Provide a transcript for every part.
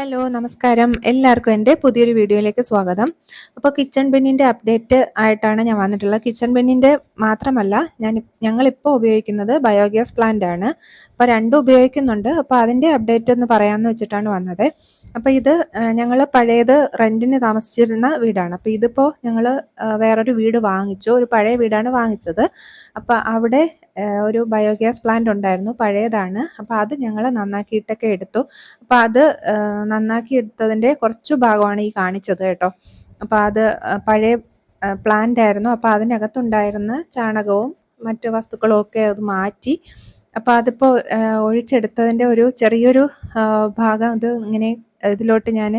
Hello നമസ്കാരം. എല്ലാവർക്കും എന്റെ പുതിയൊരു വീഡിയോയിലേക്ക് സ്വാഗതം. അപ്പോൾ കിച്ചൺ ബെന്നിന്റെ അപ്ഡേറ്റ് ആയിട്ടാണ് ഞാൻ വന്നിട്ടുള്ളത്. കിച്ചൺ ബെന്നിന്റെ മാത്രമല്ല ഞാൻ ഞങ്ങളിപ്പോൾ ഉപയോഗിക്കുന്നത് ബയോഗ്യാസ് പ്ലാന്റ് ആണ് അപ്പോൾ രണ്ടും ഉപയോഗിക്കുന്നുണ്ട്. അപ്പോൾ അതിന്റെ അപ്ഡേറ്റ് ഒന്ന് പറയാമെന്ന് വെച്ചിട്ടാണ് വന്നത്. അപ്പോൾ ഇത് ഞങ്ങൾ പഴയത് റെന്റിന് താമസിച്ചിരുന്ന വീടാണ്. അപ്പോൾ ഇതിപ്പോൾ ഞങ്ങൾ വേറൊരു വീട് വാങ്ങിച്ചു. ഒരു പഴയ വീടാണ് വാങ്ങിച്ചത്. അപ്പോൾ അവിടെ ഒരു ബയോഗ്യാസ് പ്ലാന്റ് ഉണ്ടായിരുന്നു പഴയതാണ്. അപ്പോൾ അത് ഞങ്ങൾ നന്നാക്കിയിട്ടൊക്കെ എടുത്തു. അപ്പോൾ അത് നന്നാക്കി എടുത്തതിന്റെ കുറച്ചു ഭാഗമാണ് ഈ കാണിച്ചത് കേട്ടോ. അപ്പോൾ അത് പഴയ പ്ലാന്റ് ആയിരുന്നു. അപ്പോൾ അതിനകത്തുണ്ടായിരുന്ന ചാണകവും മറ്റു വസ്തുക്കളും ഒക്കെ അത് മാറ്റി അപ്പോൾ അതിപ്പോൾ ഒഴിച്ചെടുത്തതിന്റെ ഒരു ചെറിയൊരു ഭാഗം അത് ഇങ്ങനെ ഇതിലോട്ട് ഞാൻ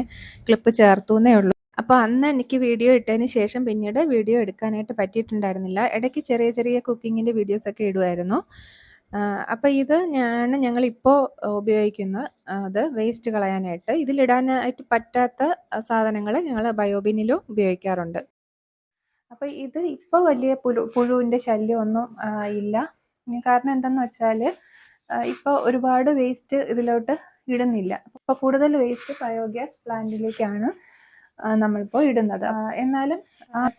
ക്ലിപ്പ് ചേർത്തു എന്നേ ഉള്ളൂ. അപ്പോൾ അന്ന് എനിക്ക് വീഡിയോ ഇട്ടതിന് ശേഷം പിന്നീട് വീഡിയോ എടുക്കാനായിട്ട് പറ്റിയിട്ടുണ്ടായിരുന്നില്ല. ഇടയ്ക്ക് ചെറിയ ചെറിയ കുക്കിങ്ങിന്റെ വീഡിയോസൊക്കെ ഇടുമായിരുന്നു അപ്പോൾ ഇത് ഞാൻ ഞങ്ങളിപ്പോൾ ഉപയോഗിക്കുന്ന അത് വേസ്റ്റ് കളയാനായിട്ട് ഇതിലിടാനായിട്ട് പറ്റാത്ത സാധനങ്ങൾ ഞങ്ങൾ ബയോബിനിലും ഉപയോഗിക്കാറുണ്ട്. അപ്പോൾ ഇത് ഇപ്പോൾ വലിയ പുഴു പുഴുവിന്റെ ശല്യമൊന്നും ഇല്ല. കാരണം എന്താണെന്ന് വെച്ചാൽ ഇപ്പോൾ ഒരുപാട് വേസ്റ്റ് ഇതിലോട്ട് ഇടുന്നില്ല. അപ്പോൾ കൂടുതൽ വേസ്റ്റ് ബയോഗ്യാസ് പ്ലാന്റിലേക്കാണ് നമ്മളിപ്പോൾ ഇടുന്നത്. എന്നാലും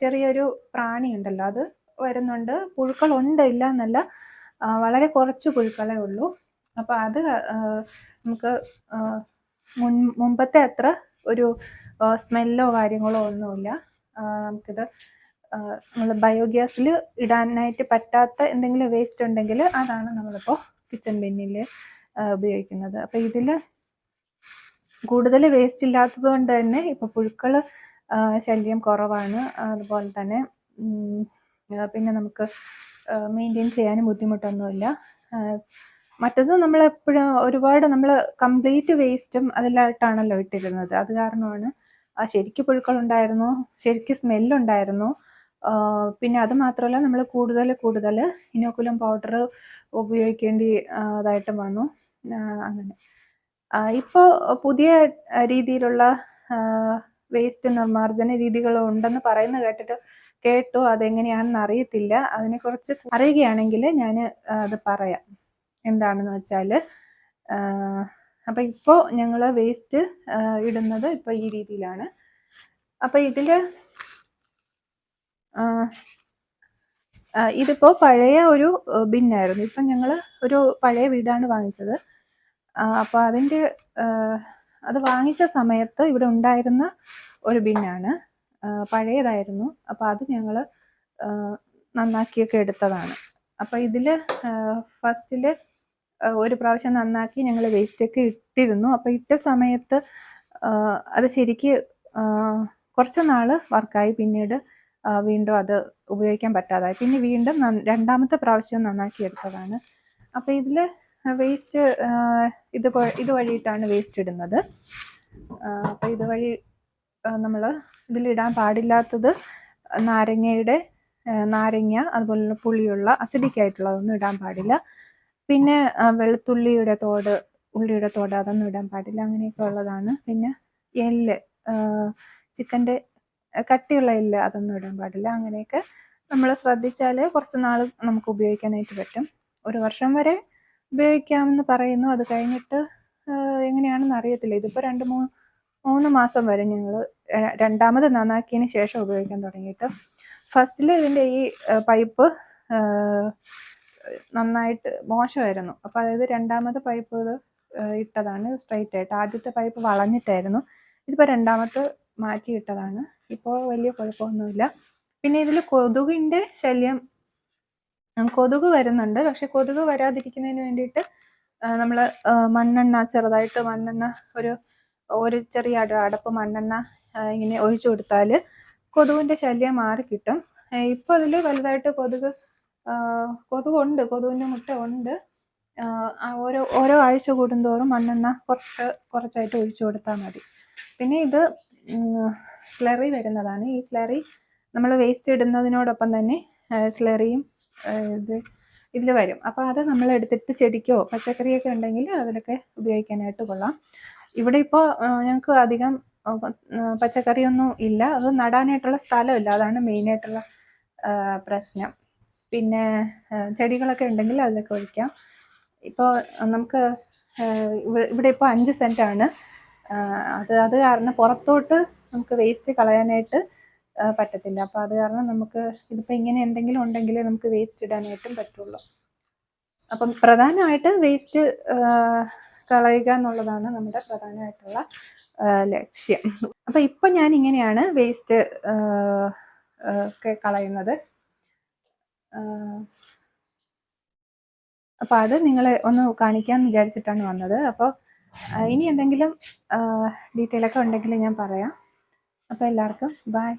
ചെറിയൊരു പ്രാണി ഉണ്ടല്ലോ അത് വരുന്നുണ്ട്. പുഴുക്കളുണ്ട് ഇല്ല എന്നല്ല വളരെ കുറച്ച് പുഴുക്കളേ ഉള്ളൂ. അപ്പോൾ അത് നമുക്ക് മുൻ മുമ്പത്തെ അത്ര ഒരു സ്മെല്ലോ കാര്യങ്ങളോ ഒന്നുമില്ല. നമുക്കിത് നമ്മൾ ബയോഗ്യാസിൽ ഇടാനായിട്ട് പറ്റാത്ത എന്തെങ്കിലും വേസ്റ്റ് ഉണ്ടെങ്കിൽ അതാണ് നമ്മളിപ്പോൾ കിച്ചൺ ബിന്നിൽ ഉപയോഗിക്കുന്നത്. അപ്പോൾ ഇതിൽ കൂടുതൽ വേസ്റ്റ് ഇല്ലാത്തത് കൊണ്ട് തന്നെ ഇപ്പോൾ പുഴുക്കൾ ശല്യം കുറവാണ്. അതുപോലെ തന്നെ പിന്നെ നമുക്ക് മെയിന്റെയിൻ ചെയ്യാനും ബുദ്ധിമുട്ടൊന്നുമില്ല. മറ്റത് നമ്മൾ എപ്പോഴും ഒരുപാട് നമ്മൾ കംപ്ലീറ്റ് വേസ്റ്റും അതിലായിട്ടാണല്ലോ ഇട്ടിരുന്നത്. അത് കാരണമാണ് ശരിക്കും പുഴുക്കളുണ്ടായിരുന്നു ശരിക്കും സ്മെല്ലുണ്ടായിരുന്നു പിന്നെ അത് മാത്രമല്ല നമ്മൾ കൂടുതൽ കൂടുതൽ ഇനോക്കുലം പൗഡർ ഉപയോഗിക്കേണ്ടി അതായിട്ട് വന്നു. അങ്ങനെ. ഇപ്പോൾ പുതിയ രീതിയിലുള്ള വേസ്റ്റ് നിർമ്മാർജന രീതികൾ ഉണ്ടെന്ന് പറയുന്ന കേട്ടിട്ട് കേട്ടു അതെങ്ങനെയാണെന്ന് അറിയത്തില്ല. അതിനെക്കുറിച്ച് അറിയുകയാണെങ്കിൽ ഞാൻ അത് പറയാം. എന്താണെന്ന് വെച്ചാൽ അപ്പം ഇപ്പോൾ ഞങ്ങൾ വേസ്റ്റ് ഇടുന്നത് ഇപ്പോൾ ഈ രീതിയിലാണ്. അപ്പം ഇതിൽ ഇതിപ്പോൾ പഴയ ഒരു ബിന്നായിരുന്നു. ഇപ്പം ഞങ്ങൾ ഒരു പഴയ വീടാണ് വാങ്ങിച്ചത്. അപ്പോൾ അതിന്റെ അത് വാങ്ങിച്ച സമയത്ത് ഇവിടെ ഉണ്ടായിരുന്ന ഒരു ബിന്നാണ്. പഴയതായിരുന്നു. അപ്പോൾ അത് ഞങ്ങൾ നന്നാക്കിയൊക്കെ എടുത്തതാണ്. അപ്പോൾ ഇതിൽ ഫസ്റ്റിൽ ഒരു പ്രാവശ്യം നന്നാക്കി ഞങ്ങൾ വേസ്റ്റൊക്കെ ഇട്ടിരുന്നു. അപ്പോൾ ഇട്ട സമയത്ത് അത് ശരിക്ക് കുറച്ച് നാൾ വർക്കായി. പിന്നീട് വീണ്ടും അത് ഉപയോഗിക്കാൻ പറ്റാതായി. പിന്നെ വീണ്ടും രണ്ടാമത്തെ പ്രാവശ്യം നന്നാക്കി എടുത്തതാണ്. അപ്പോൾ ഇതിൽ വേസ്റ്റ് ഇത് ഇതുവഴിയിട്ടാണ് വേസ്റ്റ് ഇടുന്നത്. അപ്പോൾ ഇതുവഴി നമ്മൾ ഇതിലിടാൻ പാടില്ലാത്തത് നാരങ്ങയുടെ നാരങ്ങ അതുപോലെ പുളിയുള്ള അസിഡിക് ആയിട്ടുള്ളതൊന്നും ഇടാൻ പാടില്ല. പിന്നെ വെളുത്തുള്ളിയുടെ തോട് ഉള്ളിയുടെ തോട് അതൊന്നും ഇടാൻ പാടില്ല. അങ്ങനെയൊക്കെ ഉള്ളതാണ്. പിന്നെ എല്ല് ചിക്കന്റെ കട്ടിയുള്ള ഇല്ല അതൊന്നും ഇടാൻ പാടില്ല. അങ്ങനെയൊക്കെ നമ്മൾ ശ്രദ്ധിച്ചാൽ കുറച്ച് നാൾ നമുക്ക് ഉപയോഗിക്കാനായിട്ട് പറ്റും. ഒരു വർഷം വരെ ഉപയോഗിക്കാമെന്ന് പറയുന്നു. അത് കഴിഞ്ഞിട്ട് എങ്ങനെയാണെന്ന് അറിയത്തില്ല. ഇതിപ്പോൾ രണ്ട് മൂന്ന് മൂന്ന് മാസം വരെ ഞങ്ങൾ രണ്ടാമത് നന്നാക്കിയതിന് ശേഷം ഉപയോഗിക്കാൻ തുടങ്ങിയിട്ട്. ഫസ്റ്റിൽ ഇതിന്റെ ഈ പൈപ്പ് നന്നായിട്ട് മോശമായിരുന്നു. അപ്പോൾ അതായത് രണ്ടാമത്തെ പൈപ്പ് ഇട്ടതാണ് സ്ട്രൈറ്റ് ആയിട്ട് ആദ്യത്തെ പൈപ്പ് വളഞ്ഞിട്ടായിരുന്നു. ഇതിപ്പോൾ രണ്ടാമത്തെ മാറ്റി ഇട്ടതാണ്. ഇപ്പോൾ വലിയ കുഴപ്പമൊന്നുമില്ല പിന്നെ ഇതിൽ കൊതുകിന്റെ ശല്യം കൊതുക് വരുന്നുണ്ട്. പക്ഷെ കൊതുക് വരാതിരിക്കുന്നതിന് വേണ്ടിയിട്ട് നമ്മൾ മണ്ണെണ്ണ ചെറുതായിട്ട് മണ്ണെണ്ണ ഒരു ഒരു ചെറിയ അടപ്പ് മണ്ണെണ്ണ ഇങ്ങനെ ഒഴിച്ചു കൊടുത്താൽ കൊതുകിന്റെ ശല്യം മാറി കിട്ടും. ഇപ്പോൾ അതിൽ വലുതായിട്ട് കൊതുക് കൊതുകുണ്ട്. കൊതുകിന്റെ മുട്ട ഉണ്ട്. ഓരോ ഓരോ ആഴ്ച കൂടുന്തോറും മണ്ണെണ്ണ കുറച്ച് കുറച്ചായിട്ട് ഒഴിച്ചു കൊടുത്താൽ മതി. പിന്നെ ഇത് സ്ലറി വരുന്നതാണ്. ഈ സ്ലറി നമ്മൾ വേസ്റ്റ് ഇടുന്നതിനോടൊപ്പം തന്നെ സ്ലറിയും ഇത് ഇതിൽ വരും. അപ്പോൾ അത് നമ്മൾ എടുത്തിട്ട് ചെടിക്കോ പച്ചക്കറിയൊക്കെ ഉണ്ടെങ്കിൽ അതിലൊക്കെ ഉപയോഗിക്കാനായിട്ട് കൊള്ളാം. ഇവിടെ ഇപ്പോൾ ഞങ്ങൾക്ക് അധികം പച്ചക്കറിയൊന്നും ഇല്ല. അത് നടാനായിട്ടുള്ള സ്ഥലമില്ല. അതാണ് മെയിനായിട്ടുള്ള പ്രശ്നം. പിന്നെ ചെടികളൊക്കെ ഉണ്ടെങ്കിൽ അതിലൊക്കെ ഒഴിക്കാം. ഇപ്പോൾ നമുക്ക് ഇവിടെ ഇപ്പോൾ അഞ്ച് സെന്റാണ് അത് അത് കാരണം പുറത്തോട്ട് നമുക്ക് വേസ്റ്റ് കളയാനായിട്ട് പറ്റത്തില്ല. അപ്പോൾ അത് കാരണം നമുക്ക് ഇതിപ്പോൾ ഇങ്ങനെ എന്തെങ്കിലും ഉണ്ടെങ്കിലേ നമുക്ക് വേസ്റ്റ് ഇടാനായിട്ടും പറ്റുള്ളൂ. അപ്പം പ്രധാനമായിട്ട് വേസ്റ്റ് കളയുക എന്നുള്ളതാണ് നമ്മുടെ പ്രധാനമായിട്ടുള്ള ലക്ഷ്യം. അപ്പം ഇപ്പം ഞാൻ ഇങ്ങനെയാണ് വേസ്റ്റ് ഒക്കെ കളയുന്നത്. അപ്പോൾ അത് നിങ്ങളെ ഒന്ന് കാണിക്കാൻ വിചാരിച്ചിട്ടാണ് വന്നത്. അപ്പോൾ ഇനി എന്തെങ്കിലും ഡീറ്റെയിൽ ഒക്കെ ഉണ്ടെങ്കിൽ ഞാൻ പറയാം. അപ്പോൾ എല്ലാവർക്കും ബൈ